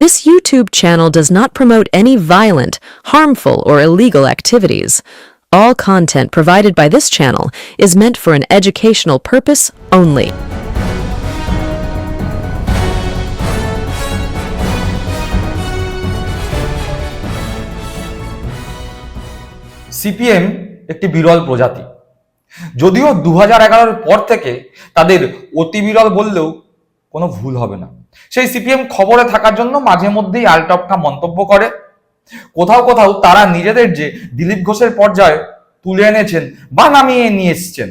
This YouTube channel does not promote any violent, harmful, or illegal activities. All content provided by this channel is meant for an educational purpose only. CPM একটি বিরল প্রজাতি যদিও দু হাজার পর থেকে তাদের অতি বিরল বললেও কোনো ভুল হবে না। সেই সিপিএম খবরে থাকার জন্য মাঝে মধ্যেই আলটপকা মন্তব্য করে। কোথাও কোথাও তারা নিজেদের যে দিলীপ ঘোষের পর্যায়ে তুলে এনেছেন বা নামিয়ে নিয়ে এসছেন,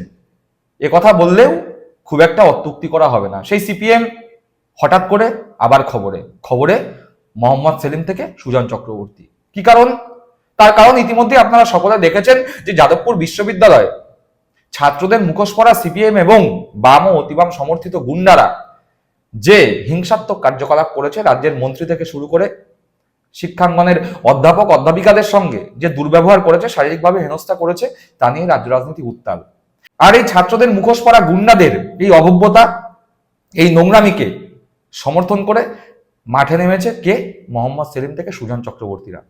এ কথা বললেও খুব একটা অত্যুক্তি করা হবে না। সেই সিপিএম হঠাৎ করে আবার খবরে খবরে মোহাম্মদ সেলিম থেকে সুজন চক্রবর্তী। কি কারণ? তার কারণ ইতিমধ্যে আপনারা সকলে দেখেছেন যে যাদবপুর বিশ্ববিদ্যালয় ছাত্রদের মুখোশ পরা সিপিএম এবং বাম ও অতিবাম সমর্থিত গুন্ডারা যে হিংসাত্মক কার্যকলাপ করেছে রাজ্যের মন্ত্রী থেকে শুরু করে শিক্ষাঙ্গনের অধ্যাপক, অধ্যাপিকাদের সঙ্গে যে দুর্ব্যবহার করেছে, শারীরিকভাবে হেনস্থা করেছে, তা নিয়ে রাজ্য রাজনীতি উত্তাল। আর এই ছাত্রদের মুখোশ পরা গুন্ডাদের এই অভব্যতা, এই নোংরামিকে সমর্থন করে মাঠে নেমেছে কে? মোহাম্মদ সেলিম থেকে সুজন চক্রবর্তীরা।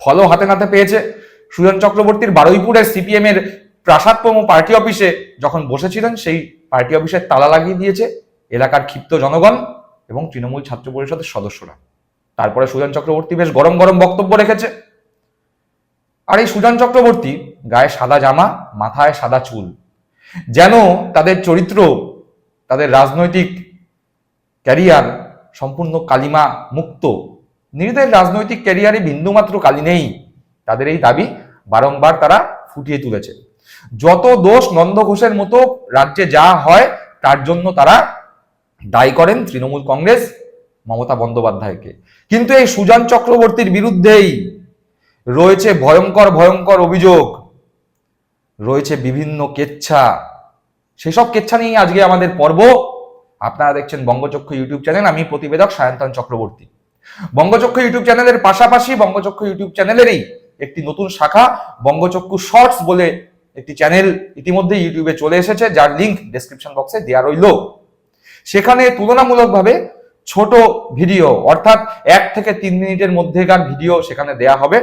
ফলও হাতে নাতে পেয়েছে। সুজন চক্রবর্তীর বারুইপুরের সিপিএম এর প্রাসাদপ্রম পার্টি অফিসে যখন বসেছিলেন, সেই পার্টি অফিসের তালা লাগিয়ে দিয়েছে। এলাকার ক্ষিপ্ত জনগণ এবং তৃণমূল ছাত্র পরিষদের সদস্যরা। তারপরে সুজন চক্রবর্তী বেশ গরম গরম বক্তব্য রেখেছে। আর এই সুজন চক্রবর্তী গায়ে সাদা জামা, মাথায় সাদা চুল। যেন তাদের চরিত্র, তাদের রাজনৈতিক ক্যারিয়ার সম্পূর্ণ কালিমা মুক্ত। নিজেদের রাজনৈতিক ক্যারিয়ারে বিন্দুমাত্র কালি নেই। তাদের এই দাবি বারংবার তারা ফুটিয়ে তুলেছে। যত দোষ নন্দ ঘোষের মতো রাজ্যে যা হয়, তার জন্য তারা দায়ী করেন তৃণমূল কংগ্রেস মমতা বন্দ্যোপাধ্যায়কে। কিন্তু এই সুজান চক্রবর্তীর বিরুদ্ধেই রয়েছে ভয়ঙ্কর ভয়ঙ্কর অভিযোগ, রয়েছে বিভিন্ন কেচ্ছা। সেসব কেচ্ছা নিয়ে আজকে আমাদের পর্ব। আপনারা দেখছেন বঙ্গচক্ষু ইউটিউব চ্যানেল, আমি প্রতিবেদক সায়ন্তন চক্রবর্তী। বঙ্গচক্ষু ইউটিউব চ্যানেলের পাশাপাশি বঙ্গচক্ষু ইউটিউব চ্যানেলেরই একটি নতুন শাখা, বঙ্গচক্ষু শর্টস বলে একটি চ্যানেল ইতিমধ্যে ইউটিউবে চলে এসেছে, যার লিংক ডেসক্রিপশন বক্সে দেওয়া রইল। সেখানে তুলনামূলকভাবে ছোট ভিডিও, অর্থাৎ এক থেকে তিন মিনিটের মধ্যেকার ভিডিও সেখানে দেয়া হবে।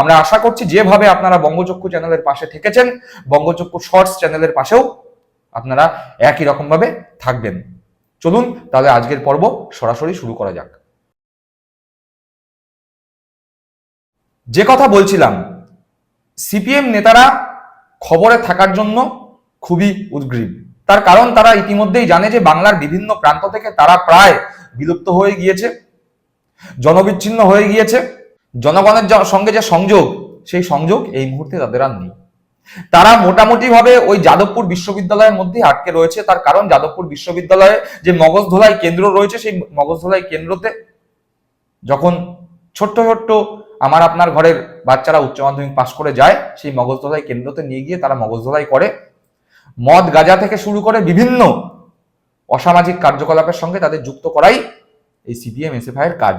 আমরা আশা করছি যেভাবে আপনারা বঙ্গচক্ষু চ্যানেলের পাশে থেকেছেন, বঙ্গচক্ষু শর্টস চ্যানেলের পাশেও আপনারা একই রকমভাবে থাকবেন। চলুন তাহলে আজকের পর্ব সরাসরি শুরু করা যাক। যে কথা বলছিলাম, সিপিএম নেতারা খবরে থাকার জন্য খুবই উদ্গ্রীব। তার কারণ তারা ইতিমধ্যেই জানে যে বাংলার বিভিন্ন প্রান্ত থেকে তারা প্রায় বিলুপ্ত হয়ে গিয়েছে, জনবিচ্ছিন্ন হয়ে গিয়েছে। জনগণের সঙ্গে যে সংযোগ, সেই সংযোগ এই মুহূর্তে তাদের আর নেই। তারা মোটামুটি ভাবে ওই যাদবপুর বিশ্ববিদ্যালয়ের মধ্যে আটকে রয়েছে। তার কারণ যাদবপুর বিশ্ববিদ্যালয়ে যে মগজ ধোলাই কেন্দ্র রয়েছে, সেই মগজ ধোলাই কেন্দ্রতে যখন ছোট্ট ছোট্ট আমার আপনার ঘরের বাচ্চারা উচ্চ মাধ্যমিক পাশ করে যায়, সেই মগজ ধোলাই কেন্দ্রতে নিয়ে গিয়ে তারা মগজ ধোলাই করে। মদ গাজা থেকে শুরু করে বিভিন্ন অসামাজিক কার্যকলাপের সঙ্গে তাদের যুক্ত করাই এই সিপিএম, এসএফআই এর কাজ।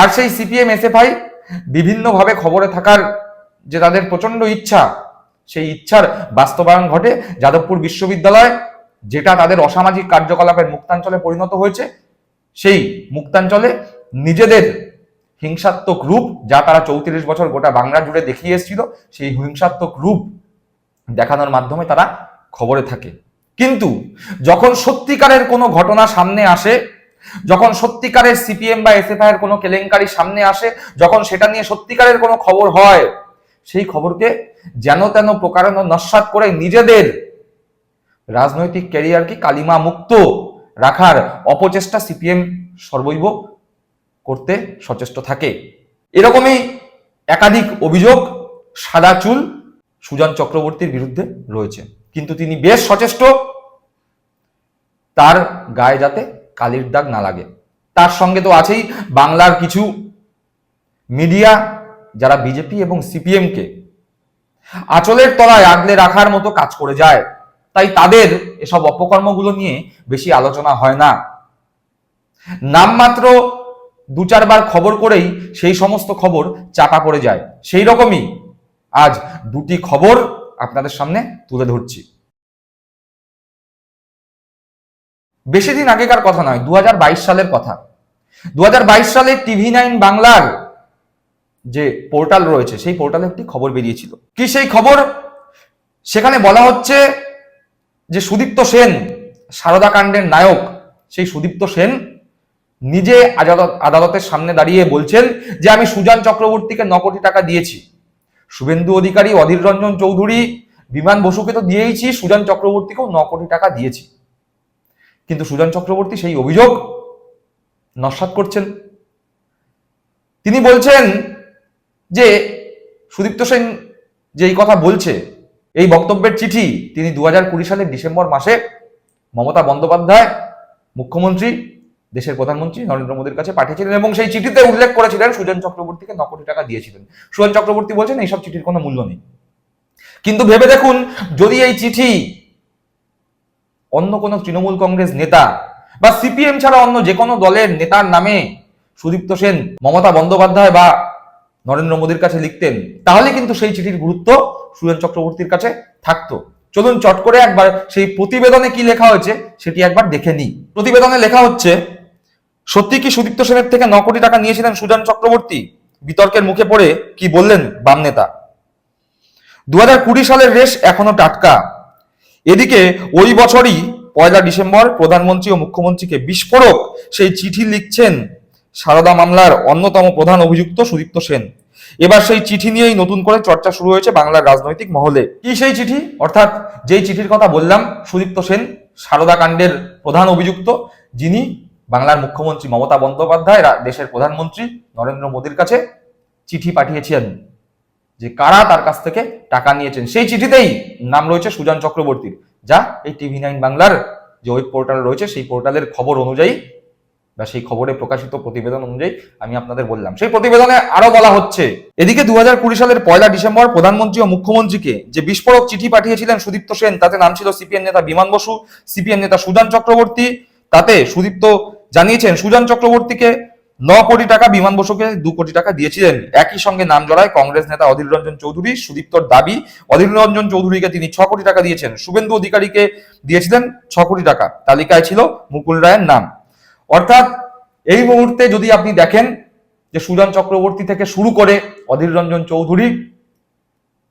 আর সেই সিপিএম, এসএফআই বিভিন্নভাবে খবরে থাকার যে তাদের প্রচণ্ড ইচ্ছা, সেই ইচ্ছার বাস্তবায়ন ঘটে যাদবপুর বিশ্ববিদ্যালয়, যেটা তাদের অসামাজিক কার্যকলাপের মুক্তাঞ্চলে পরিণত হয়েছে। সেই মুক্তাঞ্চলে নিজেদের হিংসাত্মক রূপ, যা তারা চৌত্রিশ বছর গোটা বাংলা জুড়ে দেখিয়ে এসেছিল, সেই হিংসাত্মক রূপ দেখানোর মাধ্যমে তারা খবরে থাকে। কিন্তু যখন সত্যিকারের কোনো ঘটনা সামনে আসে, যখন সত্যিকারের সিপিএম বা এসএফআই এর কোনো কেলেঙ্কারি সামনে আসে, যখন সেটা নিয়ে সত্যিকারের কোনো খবর হয়, সেই খবরকে যেন তেন প্রকারণ নস্বাত করে নিজেদের রাজনৈতিক ক্যারিয়ারকে কালিমা মুক্ত রাখার অপচেষ্টা সিপিএম সর্বৈব করতে সচেষ্ট থাকে। এরকমই একাধিক অভিযোগ, সাদা চুল সুজন চক্রবর্তীর বিরুদ্ধে রয়েছে। কিন্তু তিনি বেশ সচেষ্ট। তার গায়ে যাতে কালির দাগ না লাগে। তার সঙ্গে তো আছেই বাংলার কিছু মিডিয়া, যারা বিজেপি এবং সিপিএমকে আঁচলের তলায় আগলে রাখার মতো কাজ করে যায়। তাই তাদের এসব অপকর্মগুলো নিয়ে বেশি আলোচনা হয় না। নামমাত্র দু চারবার খবর করেই সেই সমস্ত খবর চাপা পড়ে যায়। সেই রকমই আজ দুটি খবর আপনাদের সামনে তুলে ধরছি। বেশি দিন আগেকার কথা নয় দু সালের কথা। দু হাজার বাইশ সালে টিভি নাইন বাংলার যে পোর্টাল রয়েছে, সেই পোর্টালে একটি খবর বেরিয়েছিল। কি সেই খবর? সেখানে বলা হচ্ছে যে সুদীপ্ত সেন, সারদা কাণ্ডের নায়ক, সেই সুদীপ্ত সেন নিজে আদালত আদালতের সামনে দাঁড়িয়ে বলছেন যে আমি সুজান চক্রবর্তীকে ন কোটি টাকা দিয়েছি। শুভেন্দু অধিকারী, অধীর রঞ্জন চৌধুরী, বিমান বসুকে তো দিয়েইছি, সুজন চক্রবর্তীকেও ন কোটি টাকা দিয়েছি। কিন্তু সুজন চক্রবর্তী সেই অভিযোগ নস্বাত করছেন। তিনি বলছেন যে, সুদীপ্ত সেন যে এই কথা বলছে, এই বক্তব্যের চিঠি তিনি দু সালের ডিসেম্বর মাসে মমতা বন্দ্যোপাধ্যায়, মুখ্যমন্ত্রী দেশের প্রধানমন্ত্রী নরেন্দ্র মোদীর কাছে পাঠিয়েছিলেন এবং সেই চিঠিতে উল্লেখ করেছিলেন সুজন চক্রবর্তীকে ন কোটি টাকা দিয়েছিলেন। সুজন চক্রবর্তী বলছেন, এইসব চিঠির কোনো মূল্য নেই। কিন্তু ভেবে দেখুন, যদি এই চিঠি অন্য কোনো তৃণমূল কংগ্রেস নেতা বা সিপিএম ছাড়া অন্য যে কোনো দলের নেতার নামে সুদীপ্ত সেন, মমতা বন্দ্যোপাধ্যায় বা নরেন্দ্র মোদীর কাছে লিখতেন, তাহলে কিন্তু সেই চিঠির গুরুত্ব সুরেন চক্রবর্তীর কাছে থাকতো। চলুন চট করে একবার সেই প্রতিবেদনে কি লেখা হয়েছে সেটি একবার দেখে নিই। প্রতিবেদনে লেখা হচ্ছে সত্যি কি সুদীপ্ত সেনের থেকে ন কোটি টাকা নিয়েছিলেন সুজন চক্রবর্তী? বিতর্কের মুখে পড়ে কি বললেন বাম নেতা? দু সালের রেশ এখনও টাটকা। এদিকে ওই বছরই পয়লা ডিসেম্বর প্রধানমন্ত্রী ও মুখ্যমন্ত্রীকে বিস্ফোরক সেই চিঠি লিখছেন সারদা মামলার অন্যতম প্রধান অভিযুক্ত সুদীপ্ত সেন। এবার সেই চিঠি নিয়েই নতুন করে চর্চা শুরু হয়েছে বাংলার রাজনৈতিক মহলে। কি সেই চিঠি? অর্থাৎ যেই চিঠির কথা বললাম, সুদীপ্ত সেন সারদা কাণ্ডের প্রধান অভিযুক্ত, যিনি বাংলার মুখ্যমন্ত্রী মমতা বন্দ্যোপাধ্যায় দেশের প্রধানমন্ত্রী নরেন্দ্র মোদীর কাছে চিঠি পাঠিয়েছেন যে কারা তার কাছ থেকে টাকা নিয়েছেন। সেই চিঠিতেই নাম রয়েছে সুজন চক্রবর্তীর, যা এই টিভি নাইন বাংলার যে ওয়েব পোর্টাল রয়েছে, সেই পোর্টালের খবর অনুযায়ী বা সেই খবরে প্রকাশিত প্রতিবেদন অনুযায়ী আমি আপনাদের বললাম। সেই প্রতিবেদনে আরও বলা হচ্ছে, এদিকে দু সালের পয়লা ডিসেম্বর প্রধানমন্ত্রী ও মুখ্যমন্ত্রীকে যে বিস্ফোরক চিঠি পাঠিয়েছিলেন সুদীপ্ত সেন, তাতে নাম ছিল সিপিএম নেতা বিমান বসু, সিপিএম নেতা সুজান চক্রবর্তী তাতে সুদীপ্ত জানিয়েছেন, সুজান চক্রবর্তীকে ন কোটি টাকা, বিমান বসুকে দু কোটি টাকা দিয়েছিলেন। একই সঙ্গে নাম জড়ায় কংগ্রেস নেতা অধীর রঞ্জন চৌধুরী সুদীপ্তর দাবি, অধীর রঞ্জন চৌধুরীকে তিনি ছ কোটি টাকা দিয়েছেন। শুভেন্দু অধিকারীকে দিয়েছিলেন ছ কোটি টাকা। তালিকায় ছিল মুকুল রায়ের নাম। অর্থাৎ এই মুহূর্তে যদি আপনি দেখেন যে সুজন চক্রবর্তী থেকে শুরু করে অধীর রঞ্জন চৌধুরী,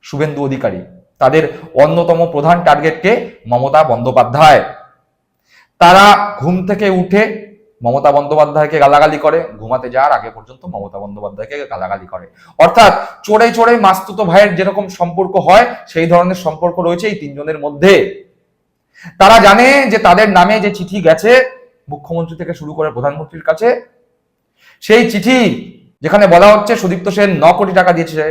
শুভেন্দু অধিকারী, তাদের অন্যতম প্রধান টার্গেটকে মমতা বন্দ্যোপাধ্যায়। তারা ঘুম থেকে উঠে মমতা বন্দ্যোপাধ্যায়কে গালাগালি করে। ঘুমাতে যাওয়ার আগে পর্যন্ত মমতা বন্দ্যোপাধ্যায়কে গালাগালি করে। অর্থাৎ চোরে চোরে মাস্তুত ভাইয়ের যেরকম সম্পর্ক হয়, সেই ধরনের সম্পর্ক রয়েছে এই তিনজনের মধ্যে। তারা জানে যে তাদের নামে যে চিঠি গেছে মুখ্যমন্ত্রী থেকে শুরু করে প্রধানমন্ত্রীর কাছে, সেই চিঠি যেখানে বলা হচ্ছে সুদীপ্ত সেন ন কোটি টাকা দিয়েছে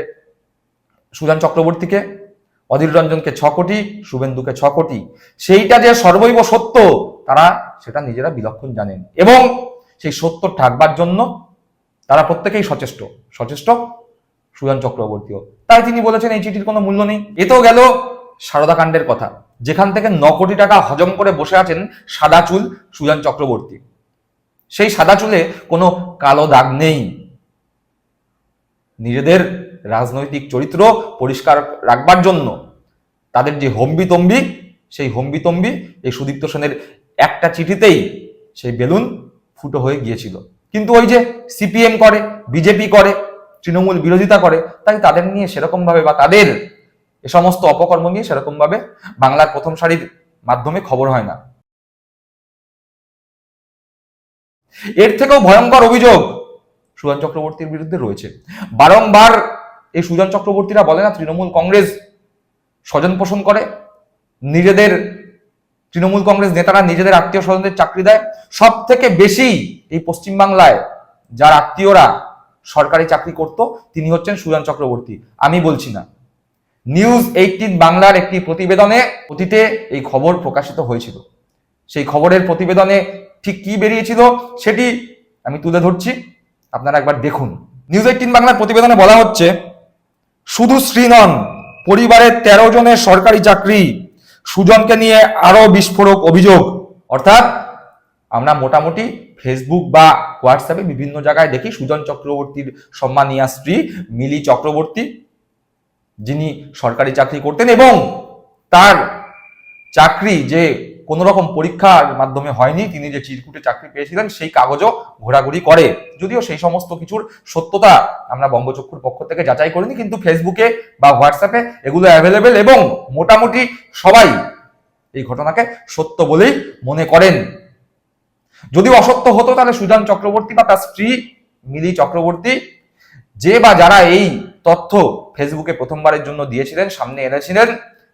সুজান চক্রবর্তীকে, অধীর রঞ্জনকে ছ কোটি, শুভেন্দুকে ছ কোটি। সেইটা যে সর্বৈব সত্য তারা সেটা নিজেরা বিলক্ষণ জানেন। এবং সেই সত্য ঢাকবার জন্য তারা প্রত্যেকেই সচেষ্ট। সচেষ্ট সুজন চক্রবর্তীও। তাই তিনি বলেছেন, এই চিঠির কোনো মূল্য নেই। এতেও গেল সারদা কাণ্ডের কথা। যেখান থেকে ন কোটি টাকা হজম করে বসে আছেন সাদা চুল সুজন চক্রবর্তী। সেই সাদা চুলে কোনো কালো দাগ নেই। নিজেদের রাজনৈতিক চরিত্র পরিষ্কার রাখবার জন্য তাদের যে হম্বিতম্বি সেই হম্বিতম্বি এই সুদীপ্ত সেনের একটা চিঠিতেই সেই বেলুন ফুটো হয়ে গিয়েছিল। কিন্তু ওই যে সিপিএম করে, বিজেপি করে, তৃণমূল বিরোধিতা করে, তাই তাদের নিয়ে সেরকম ভাবে বা তাদের এ সমস্ত অপকর্ম নিয়ে সেরকম ভাবে বাংলার প্রথম সারির মাধ্যমে খবর হয় না। এর থেকেও ভয়ঙ্কর অভিযোগ সুজন চক্রবর্তীর বিরুদ্ধে রয়েছে। বারংবার এই সুজন চক্রবর্তীরা বলে না, তৃণমূল কংগ্রেস স্বজন পোষণ করে, নিজেদের তৃণমূল কংগ্রেস নেতারা নিজেদের আত্মীয় স্বজনদের চাকরি দেয়। সব থেকে বেশি এই পশ্চিমবাংলায় যার আত্মীয়রা সরকারি চাকরি করত, তিনি হচ্ছেন সুজন চক্রবর্তী। আমি বলছি না। নিউজ এইটিন বাংলার একটি প্রতিবেদনে অতীতে এই খবর প্রকাশিত হয়েছিল। সেই খবরের প্রতিবেদনে ঠিক কি বেরিয়েছিল সেটি আমি তুলে ধরছি। আপনারা একবার দেখুন। নিউজ এইটিন বাংলার প্রতিবেদনে বলা হচ্ছে, শুধু শ্রী নন, পরিবারের তেরো জনের সরকারি চাকরি সুজনকে নিয়ে আরও বিস্ফোরক অভিযোগ। অর্থাৎ আমরা মোটামুটি ফেসবুক বা হোয়াটসঅ্যাপে বিভিন্ন জায়গায় দেখি সুজন চক্রবর্তীর সম্মানীয় স্ত্রী মিলি চক্রবর্তী, যিনি সরকারি চাকরি করতেন এবং তার চাকরি যে কোনো রকম পরীক্ষার মাধ্যমে হয়নি। তিনি যে চিরকুটে চাকরি পেয়েছিলেন, সেই কাগজও ঘোরাঘুরি করে। যদিও সেই সমস্ত কিছুর সত্যতা আমরা বঙ্গচক্ষুর পক্ষ থেকে যাচাই করিনি, কিন্তু ফেসবুকে বা হোয়াটসঅ্যাপে এগুলো অ্যাভেলেবেল এবং মোটামুটি সবাই এই ঘটনাকে সত্য বলেই মনে করেন। যদি অসত্য হতো, তাহলে সুজান চক্রবর্তী বা তার স্ত্রী মিলি চক্রবর্তী যে বা যারা এই তথ্য ফেসবুকে প্রথমবারের জন্য দিয়েছিলেন, সামনে এনেছিলেন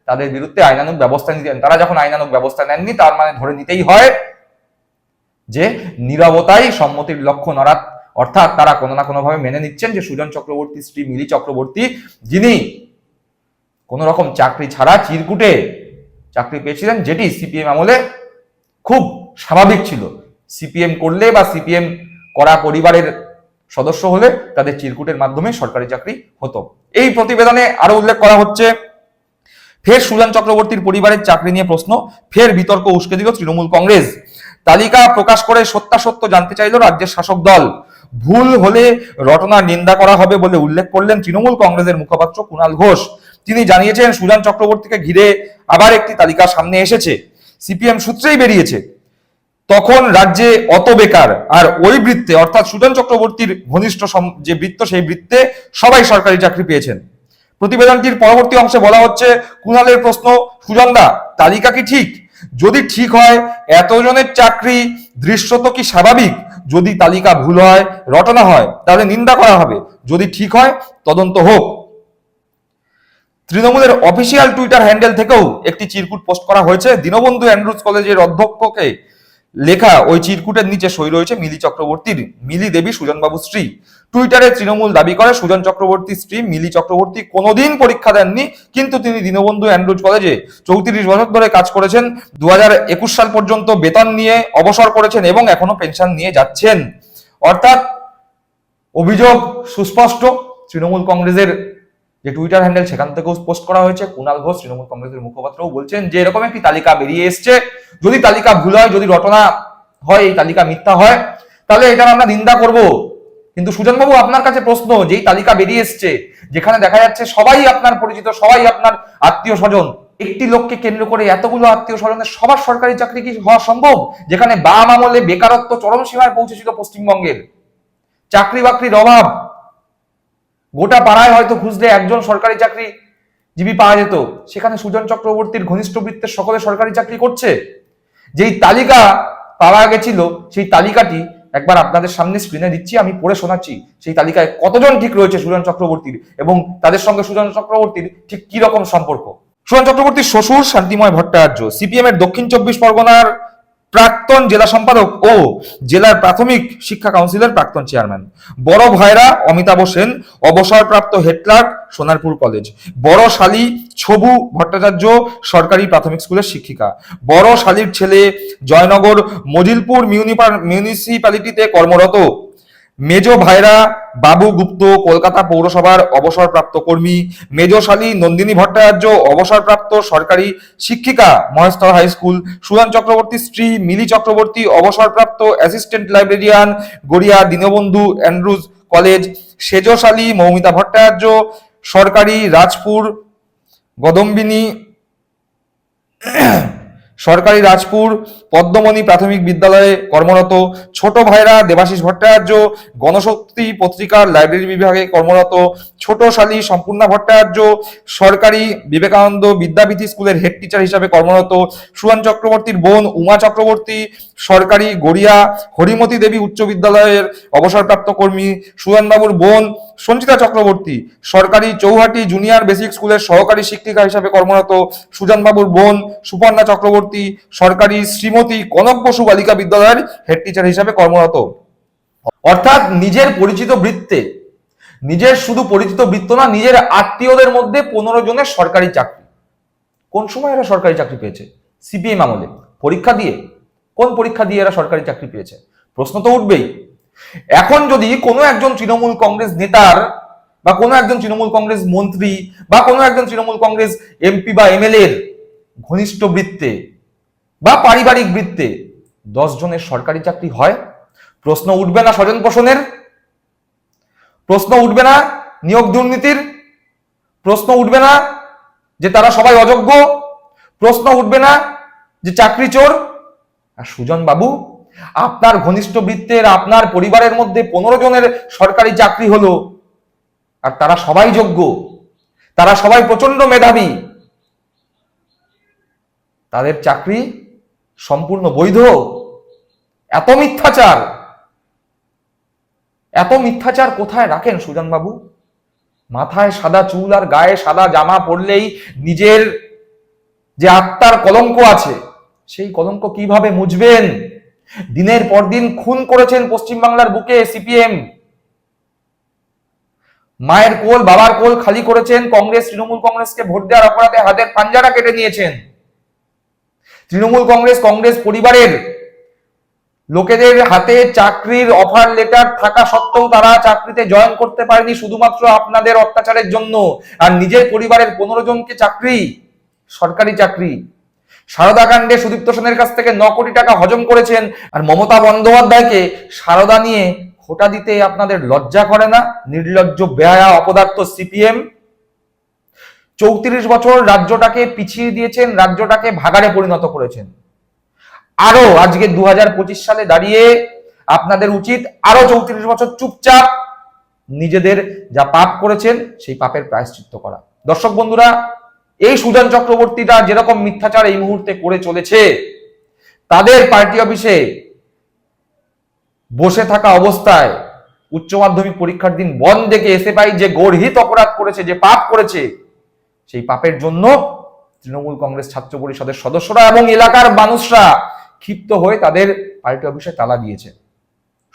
তাদের বিরুদ্ধে আইনানুগ ব্যবস্থা নিতেন তারা যখন আইনানুগ ব্যবস্থা নেননি, তার মানে ধরে নিতেই হয় যে নিরবতাই সম্মতির লক্ষ্য নরাত অর্থাৎ তারা কোনো না কোনোভাবে মেনে নিচ্ছেন যে সুজন চক্রবর্তী, শ্রী মিলি চক্রবর্তী, যিনি কোন রকম চাকরি ছাড়া চিরকুটে চাকরি পেয়েছিলেন, যেটি সিপিএম আমলে খুব স্বাভাবিক ছিল। সিপিএম করলে বা সিপিএম করা পরিবারের সদস্য হলে তাদের চিরকুটের মাধ্যমে সরকারি চাকরি হতো। এই প্রতিবেদনে আরও উল্লেখ করা হচ্ছে ফের সুজান চক্রবর্তীর পরিবারের চাকরি নিয়ে প্রশ্ন, ফের বিতর্ক উস্কে দিল তৃণমূল কংগ্রেস। তালিকা প্রকাশ করে সত্যাসত্য জানতে চাইল রাজ্যের শাসক দল। ভুল হলে রটনার নিন্দা করা হবে বলে উল্লেখ করলেন তৃণমূল কংগ্রেসের মুখপাত্র কুণাল ঘোষ। তিনি জানিয়েছেন সুজান চক্রবর্তীকে ঘিরে আবার একটি তালিকা সামনে এসেছে। সিপিএম সূত্রেই বেরিয়েছে। তখন রাজ্যে অত বেকার আর ওই বৃত্তে, অর্থাৎ সুজন চক্রবর্তীর ঘনিষ্ঠ যে বৃত্ত, সেই বৃত্তে সবাই সরকারি চাকরি পেয়েছেন। প্রতিবেদনটির পরবর্তী অংশে বলা হচ্ছে, কুণালের প্রশ্ন, সুজনদা, তালিকা কি ঠিক? যদি ঠিক হয়, এতজনের চাকরি দৃশ্যত কি স্বাভাবিক? যদি তালিকা ভুল হয়, রটনা হয়, তাহলে নিন্দা করা হবে। যদি ঠিক হয়, তদন্ত হোক। তৃণমূলের অফিসিয়াল টুইটার হ্যান্ডেল থেকেও একটি চিরকুট পোস্ট করা হয়েছে। দীনবন্ধু অ্যান্ড্রুজ কলেজের অধ্যক্ষকে লেখা ওই চিরকুটের নিচে সই রয়েছে মিলি চক্রবর্তীর, মিলি দেবী সুজনবাবু স্ত্রী। টুইটারে তৃণমূল দাবি করে, সুজন চক্রবর্তীর স্ত্রী মিলি চক্রবর্তী কোনোদিন পরীক্ষা দেননি, কিন্তু তিনি দীনবন্ধু অ্যান্ড্রুজ কলেজে চৌত্রিশ বছর ধরে কাজ করেছেন দু সাল পর্যন্ত বেতন নিয়ে অবসর করেছেন এবং এখনও পেনশন নিয়ে যাচ্ছেন। অর্থাৎ অভিযোগ সুস্পষ্ট, তৃণমূল কংগ্রেসের যে টুইটার হ্যান্ডেল সেখান থেকেও পোস্ট করা হয়েছে কুণাল ঘোষ, তৃণমূল কংগ্রেসের মুখপাত্রও বলছেন যে এরকম একটি তালিকা বেরিয়ে এসছে, যদি তালিকা ভুল হয়, যদি রটনা হয়, এই তালিকা মিথ্যা হয়, তাহলে এটার আমরা নিন্দা করব। কিন্তু সুজনবাবু আপনার কাছে প্রশ্ন, যেই তালিকা বেরিয়ে এসছে, যেখানে দেখা যাচ্ছে সবাই আপনার পরিচিত, সবাই আপনার আত্মীয় স্বজন। একটি লোককে কেন্দ্র করে এতগুলো আত্মীয় স্বজনের সবার সরকারি চাকরি কি হওয়া সম্ভব? যেখানে বাম আমলে বেকারত্ব চরম সীমায় পৌঁছেছিল পশ্চিমবঙ্গের। চাকরি বাকরির অভাব। গোটা পাড়ায় হয়তো খুঁজলে একজন সরকারি চাকরি জীবী পাওয়া যেত। সেখানে সুজন চক্রবর্তীর ঘনিষ্ঠ বৃত্তের সকলে সরকারি চাকরি করছে। যেই তালিকা পাওয়া গেছিল, সেই তালিকাটি একবার আপনাদের সামনে স্ক্রিনে দিচ্ছি, আমি পড়ে শোনাচ্ছি সেই তালিকায় কতজন ঠিক রয়েছে সুজন চক্রবর্তীর এবং তাদের সঙ্গে সুজন চক্রবর্তীর ঠিক কি রকম সম্পর্ক? সুজন চক্রবর্তীর শ্বশুর শান্তিময় ভট্টাচার্য সিপিএম এর দক্ষিণ চব্বিশ পরগনার প্রাক্তন জেলা সম্পাদক ও জেলার প্রাথমিক শিক্ষা কাউন্সিলের প্রাক্তন চেয়ারম্যান। বড় ভাইরা অমিতাভ সেন, অবসরপ্রাপ্ত হেডক্লার্ক সোনারপুর কলেজ। বড় শালী ছবু ভট্টাচার্য, সরকারি প্রাথমিক স্কুলের শিক্ষিকা। বড় শালীর ছেলে জয়নগর মজিলপুর মিউনিপাল মিউনিসিপ্যালিটিতে কর্মরত মেজ ভাইরা বাবু গুপ্ত, কলকাতা পৌরসভার অবসরপ্রাপ্ত কর্মী মেজশালী নন্দিনী ভট্টাচার্য, অবসরপ্রাপ্ত সরকারি শিক্ষিকা, মহেশতলা হাই স্কুল সুরান চক্রবর্তী স্ত্রী, মিলি চক্রবর্তী, অবসরপ্রাপ্ত assistant librarian, Garia Dinabandhu Andrews college সেজশালী Moumita Bhattacharya, সরকারি রাজপুর, গদম্বিনী সরকারি রাজপুর, পদ্মমণি প্রাথমিক বিদ্যালয়ে কর্মরত ছোট ভাইরা দেবাশিস ভট্টাচার্য, গণশক্তি পত্রিকার লাইব্রেরি বিভাগে কর্মরত ছোট শালী সম্পূর্ণা ভট্টাচার্য, সরকারি বিবেকানন্দ বিদ্যাপীঠি স্কুলের হেড টিচার হিসাবে কর্মরত সুয়ান চক্রবর্তীর বোন উমা চক্রবর্তী সরকারি গড়িয়া হরিমতি দেবী উচ্চ বিদ্যালয়ের অবসরপ্রাপ্ত কর্মী সুয়ানবাবুর বোন সঞ্চিতা চক্রবর্তী, সরকারি চৌহাটি জুনিয়র বেসিক স্কুলের সহকারী শিক্ষিকা হিসাবে কর্মরত সুজানবাবুর বোন সুপর্ণা চক্রবর্তী, সরকারি শ্রীমতী কনক বসু বালিকা বিদ্যালয়ের হেড টিচার হিসাবে কর্মরত। অর্থাৎ নিজের পরিচিত বৃত্তে, নিজের শুধু পরিচিত বৃত্ত না, নিজের আত্মীয়দের মধ্যে পনেরো জনের সরকারি চাকরি। কোন সময় এরা সরকারি চাকরি পেয়েছে? সিপিএম আমলে। পরীক্ষা দিয়ে কোন পরীক্ষা দিয়ে এরা সরকারি চাকরি পেয়েছে? প্রশ্ন তো উঠবেই। এখন যদি কোনো একজন তৃণমূল কংগ্রেস নেতার বা কোনো একজন তৃণমূল কংগ্রেস মন্ত্রী বা কোনো একজন তৃণমূল কংগ্রেস এমপি বা এমএলএ এর ঘনিষ্ঠ বৃত্তে বা পারিবারিক বৃত্তে দশ জনের সরকারি চাকরি হয়? প্রশ্ন উঠবে না স্বজন পোষণের। প্রশ্ন উঠবে না নিয়োগ দুর্নীতির। প্রশ্ন উঠবে না যে তারা সবাই অযোগ্য। প্রশ্ন উঠবে না যে চাকরি চোর। আর সুজন বাবু, আপনার ঘনিষ্ঠ বৃত্তের আপনার পরিবারের মধ্যে পনেরো জনের সরকারি চাকরি হলো। আর তারা সবাই যোগ্য। তারা সবাই প্রচণ্ড মেধাবী। তাদের চাকরি সম্পূর্ণ বৈধ। এত মিথ্যাচার। এত মিথ্যাচার কোথায় রাখেন সুজন বাবু? মাথায় সাদা চুল আর গায়ে সাদা জামা পরলেই নিজের যে আত্মার কলঙ্ক আছে সেই কলঙ্ক কীভাবে মুছবেন? দিনের পর দিন খুন করেছেন পশ্চিমবাংলার বুকে সিপিএম। মায়ের কোল, বাবার কোল খালি করেছেন কংগ্রেস, তৃণমূল কংগ্রেসকে ভোট দেওয়ার অপরাধে হাতের পাঞ্জারা কেটে নিয়েছেন। তৃণমূল কংগ্রেস কংগ্রেস পরিবারের লোকেদের হাতে চাকরির অফার লেটার থাকা সত্ত্বেও তারা চাকরিতে জয়েন করতে পারেনি শুধুমাত্র আপনাদের অত্যাচারের জন্য। আর নিজের পরিবারের পনেরো জনকে চাকরি, সরকারি চাকরি সারদা কাণ্ডে সুদীপ্ত সেনের কাছ থেকে ন কোটি টাকা হজম করেছেন, আর মমতা বন্দ্যোপাধ্যায়কে সারদা নিয়ে খোটা দিতে আপনাদের লজ্জা করে না? নির্লজ্জ, বেহায়া, অপদার্থ সিপিএম। চৌত্রিশ বছর রাজ্যটাকে পিছিয়ে দিয়েছেন, রাজ্যটাকে ভাগাড়ে পরিণত করেছেন। আরও আজকে দু হাজার পঁচিশ সালে দাঁড়িয়ে আপনাদের উচিত আরও চৌত্রিশ বছর চুপচাপ নিজেদের যা পাপ করেছেন, সেই পাপের প্রায়শ্চিত্ত করা। দর্শক বন্ধুরা এই সুজন চক্রবর্তীরা যেরকম মিথ্যাচার এই মুহূর্তে করে চলেছে, তাদের পার্টি অফিসে বসে থাকা অবস্থায় উচ্চ মাধ্যমিক পরীক্ষার দিন বন্ধ দেখে এসে পাই যে গর্হিত অপরাধ করেছে, যে পাপ করেছে, সেই পাপের জন্য তৃণমূল কংগ্রেস ছাত্র পরিষদের সদস্যরা এবং এলাকার মানুষরা ক্ষিপ্ত হয়ে তাদের পার্টি অফিসে তালা দিয়েছে।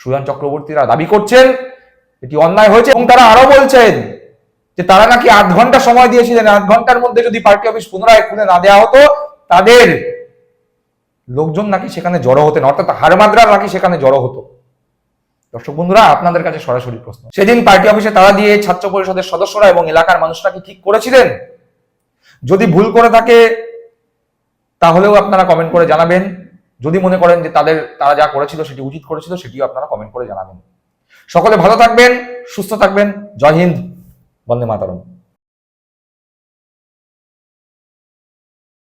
সুজান চক্রবর্তীরা দাবি করছেন, এটি অন্যায় হয়েছে এবং তারা আরও বলছেন যে তারা নাকি আট ঘণ্টা সময় দিয়েছিলেন আট ঘণ্টার মধ্যে যদি পার্টি অফিস পুনরায় খুলে না দেওয়া হতো, তাদের লোকজন নাকি সেখানে জড়ো হতেন, অর্থাৎ হারমাদ্রা নাকি সেখানে জড়ো হতো। দর্শক বন্ধুরা, আপনাদের কাছে সরাসরি প্রশ্ন। সেদিন পার্টি অফিসে তারা দিয়ে ছাত্র পরিষদের সদস্যরা এবং এলাকার মানুষরা কি ঠিক করেছিলেন? যদি ভুল করে থাকে, তাহলেও আপনারা কমেন্ট করে জানাবেন। যদি মনে করেন যে তাদের, তারা যা করেছিল সেটি উচিত করেছিল, সেটিও আপনারা কমেন্ট করে জানাবেন। সকলে ভালো থাকবেন, সুস্থ থাকবেন। জয় হিন্দ। वंदे मातरम